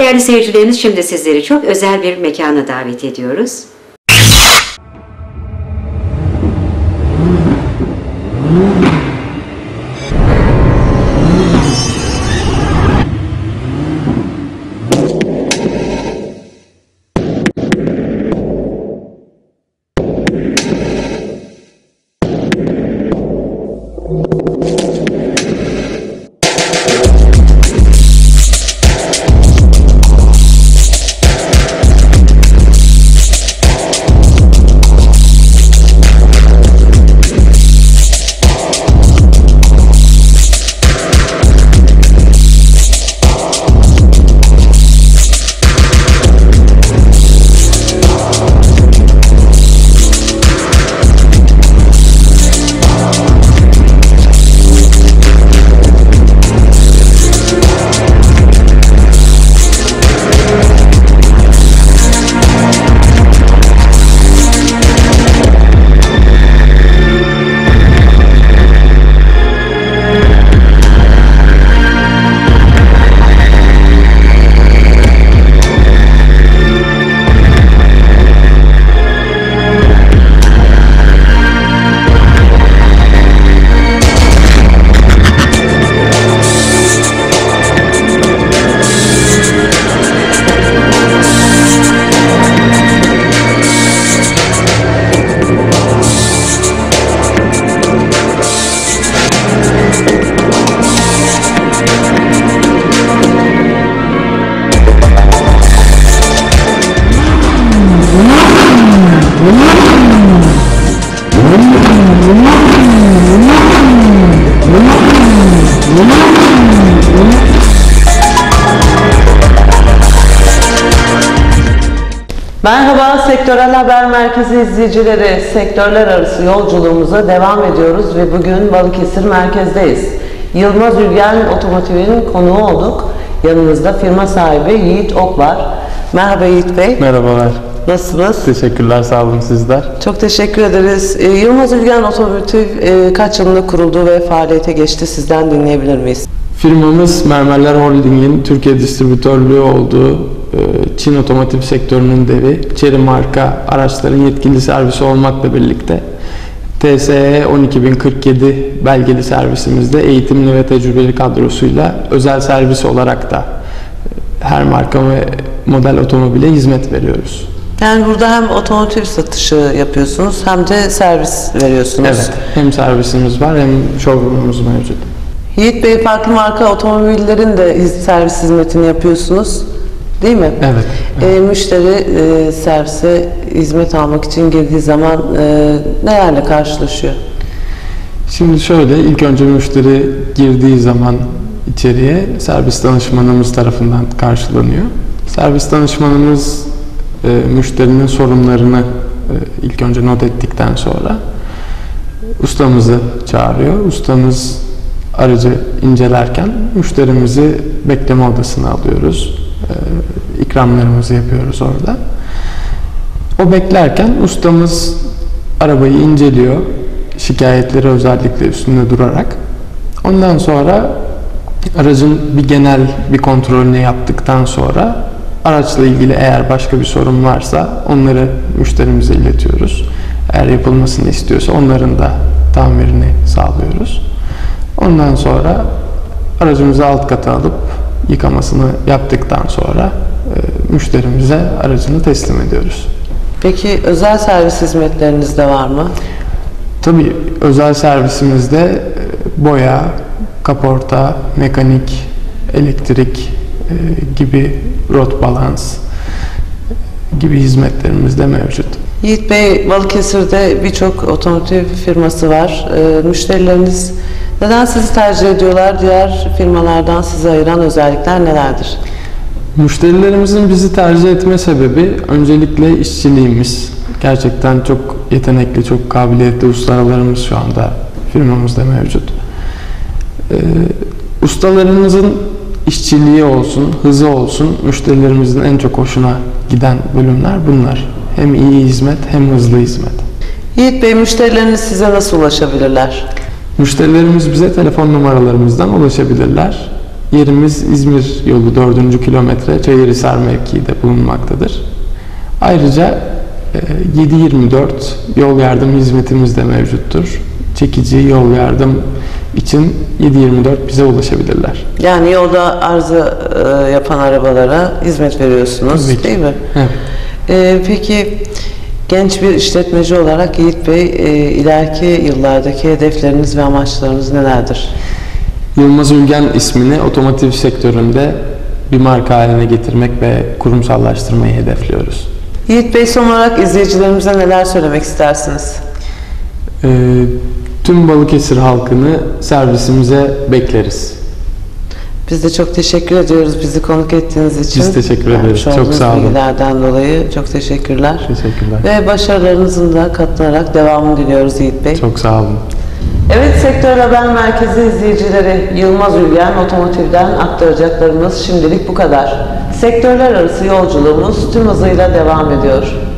Değerli seyircilerimiz şimdi sizleri çok özel bir mekana davet ediyoruz. Merhaba Sektörel Haber Merkezi izleyicileri. Sektörler arası yolculuğumuza devam ediyoruz ve bugün Balıkesir merkezdeyiz. Yılmaz Ülgen Otomotiv'in konuğu olduk. Yanımızda firma sahibi Yiğit Ok var. Merhaba Yiğit Bey. Merhabalar. Nasılsınız? Teşekkürler, sağ olun sizler. Çok teşekkür ederiz. Ee, Yılmaz Ülgen Otomotiv e, kaç yılında kuruldu ve faaliyete geçti? Sizden dinleyebilir miyiz? Firmamız Mermerler Holding'in Türkiye distribütörlüğü olduğu e, Çin otomotiv sektörünün devi Chery marka araçların yetkili servisi olmakla birlikte TSE 12047 belgeli servisimizde eğitimli ve tecrübeli kadrosuyla özel servis olarak da e, her marka ve model otomobile hizmet veriyoruz. Yani burada hem otomotiv satışı yapıyorsunuz hem de servis veriyorsunuz. Evet, hem servisimiz var hem showroomumuz mevcut. Yiğit Bey farklı marka otomobillerin de servis hizmetini yapıyorsunuz. Değil mi? Evet. Ee, müşteri e, servise hizmet almak için girdiği zaman e, nelerle karşılaşıyor? Şimdi şöyle, ilk önce müşteri girdiği zaman içeriye servis danışmanımız tarafından karşılanıyor. Servis danışmanımız e, müşterinin sorunlarını e, ilk önce not ettikten sonra ustamızı çağırıyor. Ustamız aracı incelerken müşterimizi bekleme odasına alıyoruz. E, ikramlarımızı yapıyoruz orada. O beklerken ustamız arabayı inceliyor. Şikayetleri özellikle üstünde durarak. Ondan sonra aracın bir genel bir kontrolünü yaptıktan sonra araçla ilgili eğer başka bir sorun varsa onları müşterimize iletiyoruz. Eğer yapılmasını istiyorsa onların da tamirini sağlıyoruz. Ondan sonra aracımızı alt kata alıp yıkamasını yaptıktan sonra e, müşterimize aracını teslim ediyoruz. Peki özel servis hizmetleriniz de var mı? Tabii özel servisimizde e, boya, kaporta, mekanik, elektrik e, gibi rot balans e, gibi hizmetlerimiz de mevcut. Yiğit Bey, Balıkesir'de birçok otomotiv firması var. E, müşterileriniz neden sizi tercih ediyorlar? Diğer firmalardan sizi ayıran özellikler nelerdir? Müşterilerimizin bizi tercih etme sebebi öncelikle işçiliğimiz. Gerçekten çok yetenekli, çok kabiliyetli ustalarımız şu anda firmamızda mevcut. Ee, ustalarımızın işçiliği olsun, hızı olsun müşterilerimizin en çok hoşuna giden bölümler bunlar. Hem iyi hizmet hem hızlı hizmet. Yiğit Bey, müşterileriniz size nasıl ulaşabilirler? Müşterilerimiz bize telefon numaralarımızdan ulaşabilirler. Yerimiz İzmir yolu 4. kilometre Çayırhisar mevkiinde bulunmaktadır. Ayrıca e, 7-24 yol yardım hizmetimiz de mevcuttur. Çekici yol yardım için 7-24 bize ulaşabilirler. Yani yolda arıza e, yapan arabalara hizmet veriyorsunuz Tabii ki. değil mi? Evet. E, peki genç bir işletmeci olarak Yiğit Bey e, ileriki yıllardaki hedefleriniz ve amaçlarınız nelerdir? Yılmaz Ülgen ismini otomotiv sektöründe bir marka haline getirmek ve kurumsallaştırmayı hedefliyoruz. Yiğit Bey son olarak izleyicilerimize neler söylemek istersiniz? Ee, tüm Balıkesir halkını servisimize bekleriz. Biz de çok teşekkür ediyoruz bizi konuk ettiğiniz için. Biz teşekkür ederiz. Vermiş Çok sağ olun. bilgilerden dolayı çok teşekkürler. Teşekkürler. Ve başarılarınızın da katlanarak devamını diliyoruz Yiğit Bey. Çok sağ olun. Evet Sektör Haber Merkezi izleyicileri Yılmaz Ülgen Otomotiv'den aktaracaklarımız şimdilik bu kadar. Sektörler arası yolculuğumuz tüm hızıyla devam ediyor.